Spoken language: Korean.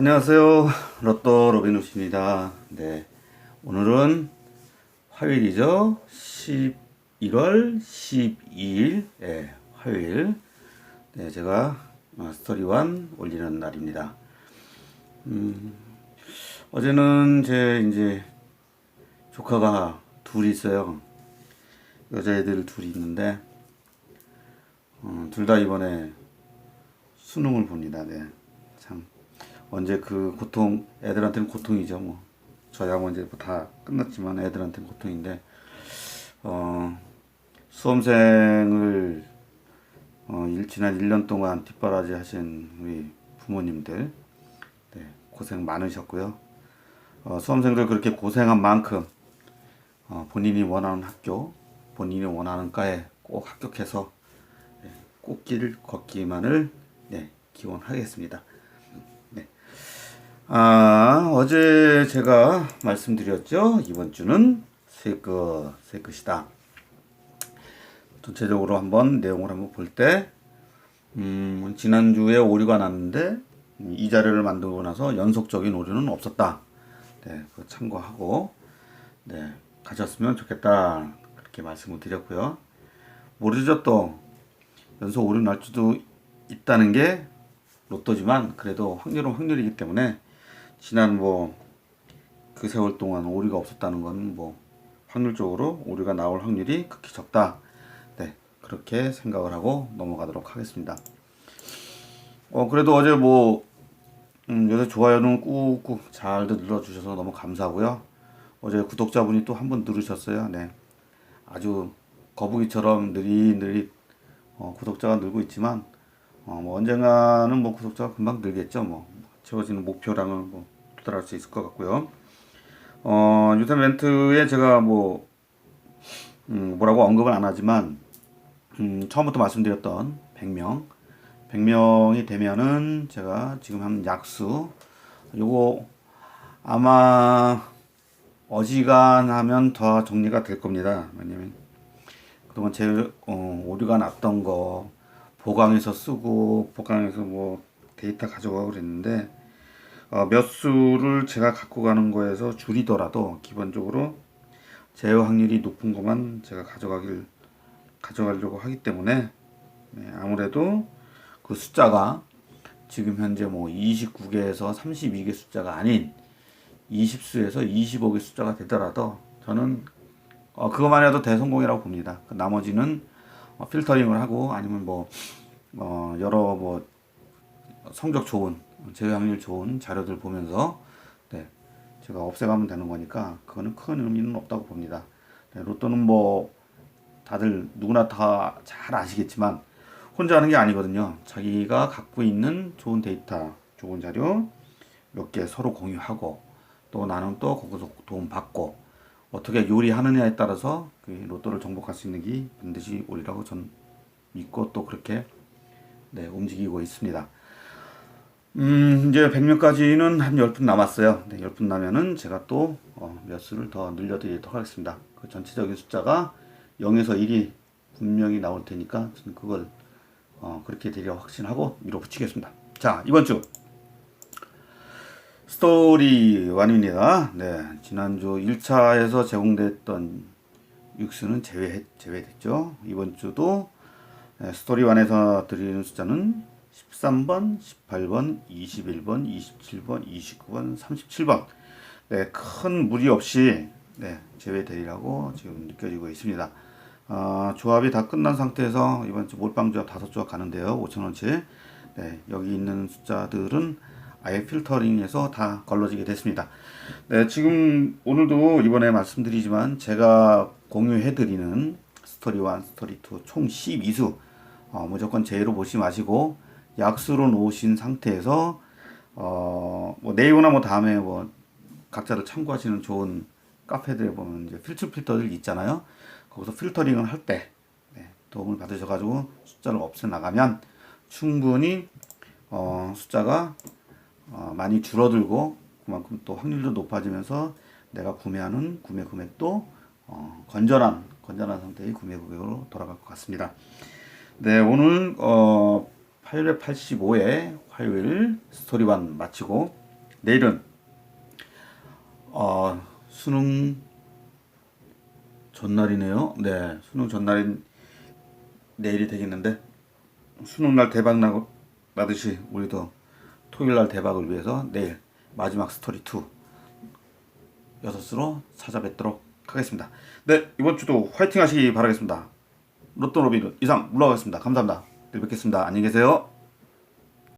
안녕하세요. 로또 로빈훗입니다. 네. 오늘은 화요일이죠. 11월 12일, 예, 화요일. 네, 제가 어, 스토리원 올리는 날입니다. 음, 어제는 제 이제 조카가 둘이 있어요. 여자애들 둘이 있는데, 어, 둘다 이번에 수능을 봅니다. 네. 참. 언제 그 고통 애들한테는 고통이죠 뭐 저야 뭐 이제 뭐다 끝났지만 애들한테는 고통인데 어 수험생을 어 일, 지난 1년 동안 뒷바라지 하신 우리 부모님들 네, 고생 많으셨고요 어, 수험생들 그렇게 고생한 만큼 어, 본인이 원하는 학교 본인이 원하는 과에 꼭 합격해서 네, 꽃길 걷기만을 네, 기원하겠습니다. 아, 어제 제가 말씀드렸죠. 이번 주는 쇠끝, 쇠끝이다. 전체적으로 한번 내용을 한번 볼 때, 음, 지난주에 오류가 났는데, 이 자료를 만들고 나서 연속적인 오류는 없었다. 네, 그 참고하고, 네, 가셨으면 좋겠다. 그렇게 말씀을 드렸고요. 모르죠 또, 연속 오류 날 수도 있다는 게 로또지만, 그래도 확률은 확률이기 때문에, 지난 뭐 그 세월 동안 오류가 없었다는 건 뭐 확률적으로 오류가 나올 확률이 극히 적다. 네, 그렇게 생각을 하고 넘어가도록 하겠습니다. 어, 그래도 어제 뭐, 음, 요새 좋아요는 꾹꾹 잘들 눌러주셔서 너무 감사하고요. 어제 구독자분이 또 한 분 누르셨어요. 네. 아주 거북이처럼 느릿느릿 어, 구독자가 늘고 있지만, 어, 뭐 언젠가는 뭐 구독자가 금방 늘겠죠. 뭐 채워지는 목표랑은 뭐 도달할 수 있을 것 같고요. 어, 유타 멘트에 제가 뭐 음, 뭐라고 언급은 안 하지만 음, 처음부터 말씀드렸던 100명 100명이 되면은 제가 지금 한 약수 요거 아마 어지간하면 더 정리가 될 겁니다. 왜냐면 그동안 제 어, 오류가 났던 거 보강해서 쓰고 보강해서 뭐 데이터 가져가고 그랬는데 어, 몇 수를 제가 갖고 가는 거에서 줄이더라도 기본적으로 제어 확률이 높은 것만 제가 가져가길 가져가려고 하기 때문에 네, 아무래도 그 숫자가 지금 현재 뭐 29개에서 32개 숫자가 아닌 20수에서 25개 숫자가 되더라도 저는 어, 그것만 해도 대성공이라고 봅니다. 그 나머지는 어, 필터링을 하고 아니면 뭐 어, 여러 뭐 성적 좋은 제외 확률 좋은 자료들 보면서 네, 제가 없애가면 되는 거니까 그거는 큰 의미는 없다고 봅니다. 네, 로또는 뭐 다들 누구나 다 잘 아시겠지만 혼자 하는 게 아니거든요. 자기가 갖고 있는 좋은 데이터, 좋은 자료 몇 개 서로 공유하고 또 나는 또 거기서 도움 받고 어떻게 요리하느냐에 따라서 그 로또를 정복할 수 있는 게 반드시 오리라고 전 믿고 또 그렇게 네, 움직이고 있습니다. 음, 이제 100명까지는 한 10분 남았어요. 네, 10분 나면은 제가 또, 어, 몇 수를 더 늘려드리도록 하겠습니다. 그 전체적인 숫자가 0에서 1이 분명히 나올 테니까 저는 그걸, 어, 그렇게 되려 확신하고 밀어붙이겠습니다. 자, 이번 주. 스토리 완입니다. 네, 지난주 1차에서 제공됐던 육수는 제외, 제외됐죠. 이번 주도 네, 스토리 완에서 드리는 숫자는 13번, 18번, 21번, 27번, 29번, 37번. 네, 큰 무리 없이 네, 제외되리라고 지금 느껴지고 있습니다. 어, 조합이 다 끝난 상태에서 이번 주 몰빵 조합 다섯 조합 가는데요. 5천원치. 네, 여기 있는 숫자들은 아예 필터링해서 다 걸러지게 됐습니다. 네, 지금 오늘도 이번에 말씀드리지만 제가 공유해드리는 스토리 1, 스토리 2 총 12수 어, 무조건 제로 보시 마시고 약수로 놓으신 상태에서 어, 뭐 네이버나 뭐 다음에 뭐 각자를 참고하시는 좋은 카페들에 보면 이제 필터 필터들 있잖아요. 거기서 필터링을 할때 네, 도움을 받으셔가지고 숫자를 없애 나가면 충분히 어, 숫자가 어, 많이 줄어들고 그만큼 또 확률도 높아지면서 내가 구매하는 구매 금액도 어, 건전한 건전한 상태의 구매 금액으로 돌아갈 것 같습니다. 네 오늘 어, 885회 화요일 스토리반 마치고 내일은 어, 수능 전날이네요. 네, 수능 전날인 내일이 되겠는데 수능 날 대박 나, 나듯이 우리도 토요일 날 대박을 위해서 내일 마지막 스토리 2 여섯으로 찾아뵙도록 하겠습니다. 네, 이번 주도 화이팅 하시기 바라겠습니다. 로또 로비는 이상 물러가겠습니다. 감사합니다. 뵙겠습니다. 안녕히 계세요.